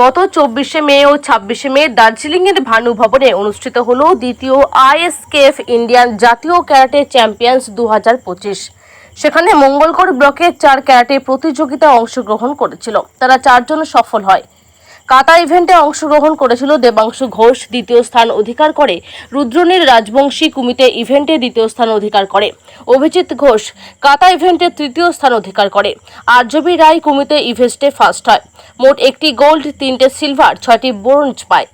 গত চব্বিশে মে ও ছাব্বিশে মে দার্জিলিংয়ের ভানু ভবনে অনুষ্ঠিত হল দ্বিতীয় আইএসকেএফ ইন্ডিয়ান জাতীয় ক্যারাটে চ্যাম্পিয়ন্স দু হাজার পঁচিশ। সেখানে মঙ্গলকর ব্লকের চার ক্যারাটে প্রতিযোগিতা অংশগ্রহণ করেছিল। তারা চারজন সফল হয়। কাতা ইভেন্টে অংশগ্রহণ করেছিল দেবাংশু ঘোষ, দ্বিতীয় স্থান অধিকার করে। রুদ্রনীল রাজবংশী কুমিতে ইভেন্টে দ্বিতীয় স্থান অধিকার করে। অভিজিৎ ঘোষ, কাতা ইভেন্টে তৃতীয় স্থান অধিকার করে। আর্যবী রায় কুমিতে ইভেস্টে ফার্স্ট হয়। মোট একটি গোল্ড তিনটে সিলভার ছয়টি ব্রোঞ্জ পায়।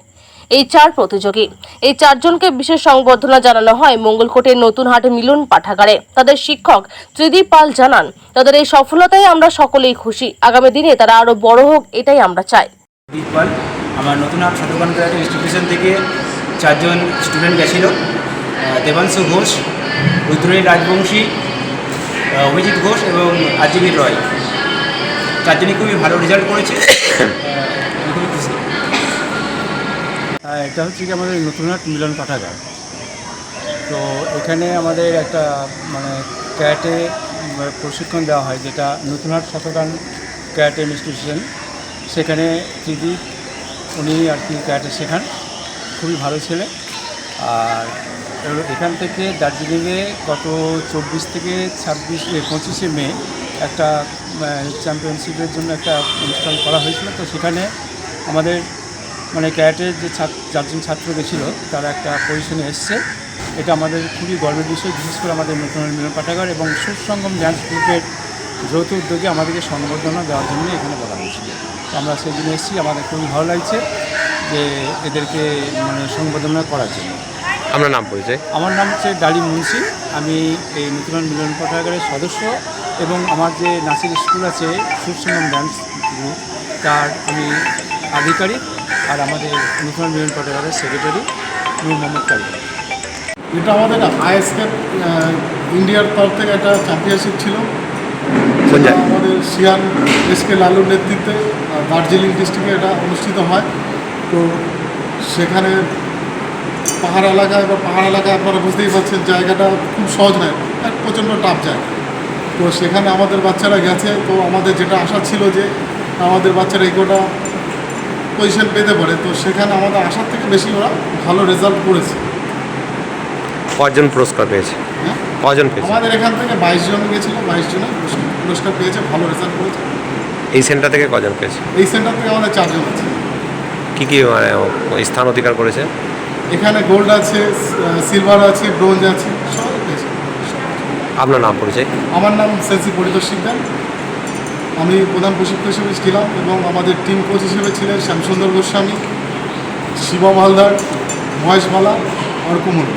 এই চার প্রতিযোগী। এই চারজনকে বিশেষ সংবর্ধনা জানানো হয় মঙ্গলকোটের নতুনহাট মিলন পাঠাগারে। তাদের শিক্ষক ত্রিদীপ পাল জানান, তাদের এই সফলতায় আমরা সকলেই খুশি। আগামী দিনে তারা আরও বড় হোক, এটাই আমরা চাই। দীপপাল আমার নতুন আপ শতকান ক্যারাটে ইনস্টিটিউশন থেকে চারজন স্টুডেন্ট গেছিল দেবাংশু ঘোষ রুদ্রনী রাজবংশী অভিজিৎ ঘোষ এবং আজীবীর রয়। চারজনই খুবই ভালো রেজাল্ট করেছে খুবই খুশি। এটা হচ্ছে কি আমাদের নতুনহাট মিলন পাঠাগার। তো এখানে আমাদের একটা মানে ক্যারাটে উম, প্রশিক্ষণ দেওয়া হয় যেটা নতুনহাট শতকান ক্যারাটে ইনস্টিটিউশন সেখানে ত্রিদীপ উনি আর কি ক্যারাটে শেখান। খুবই ভালো ছেলে। আর এখান থেকে দার্জিলিংয়ে গত চব্বিশ থেকে ছাব্বিশ পঁচিশে মে একটা চ্যাম্পিয়নশিপের জন্য একটা অনুষ্ঠান করা হয়েছিল। তো সেখানে আমাদের মানে ক্যারাটের যে চারজন ছাত্র গেছিল, তারা একটা পজিশনে এসছে। এটা আমাদের খুবই গর্বের বিষয়, বিশেষ করে আমাদের নতুন মিলন পাঠাগার এবং সুসঙ্গম ড্যান্স গ্রুপের যৌথ উদ্যোগে আমাদেরকে সংবর্ধনা দেওয়ার জন্য এখানে বলা হয়েছিল। আমরা সেই দিনে এসেছি আমাদের খুবই ভালো লাগছে যে এদেরকে মানে সংবর্ধনা করার জন্য। আপনার নাম পরিচয়? আমার নাম হচ্ছে ডালি মুন্সি। আমি এই নতুন মিলন পাঠাগারের সদস্য এবং আমার যে নাচের স্কুল আছে সুসঙ্গম ডান্স গ্রুপ তার আমি আধিকারিক আর আমাদের নতুন মিলন পাঠাগারের সেক্রেটারি নূর মোহাম্মদ কালী এটা আমাদের আইএসকে ইন্ডিয়ার তরফ থেকে একটা চ্যাম্পিয়নশিপ ছিল। যেটা আমাদের সিয়ান এস কে লালুর নেতৃত্বে। দার্জিলিং ডিস্ট্রিক্টে এটা অনুষ্ঠিত হয়। তো সেখানে পাহাড় এলাকায় বা পাহাড় এলাকায় আপনারা বুঝতেই পারছেন জায়গাটা খুব সহজ নয় এক প্রচণ্ড টাফ জায়গা। তো সেখানে আমাদের বাচ্চারা গেছে তো আমাদের যেটা আশা ছিল যে আমাদের বাচ্চারা এগোটা পজিশন পেতে পারে তো সেখানে আমাদের আশার থেকে বেশি ওরা ভালো রেজাল্ট করেছে। কজন পুরস্কার পেয়েছে? হ্যাঁ? কজন পেয়েছে? আমাদের এখান থেকে বাইশ জন গেছিল বাইশ জনে পুরস্কার- পুরস্কার পেয়েছে ভালো রেজাল্ট করেছে। এই সেন্টার থেকে কজন পেয়েছে? এই সেন্টার থেকে আমাদের চারজন আছে। কি কি মানে স্থান অধিকার করেছে? এখানে গোল্ড আছে সিলভার আছে ব্রোঞ্জ আছে সব পেয়েছে। আপনার নাম পরিচয়? আমার নাম সেন্সি পরিতোষ সিকদার আমি প্রধান প্রশিক্ষক হিসেবে ছিলাম এবং আমাদের টিম কোচ হিসেবে ছিলেন শ্যামসুন্দর গোস্বামী শিবম হালদার মহেশ মালা আর কুমুর।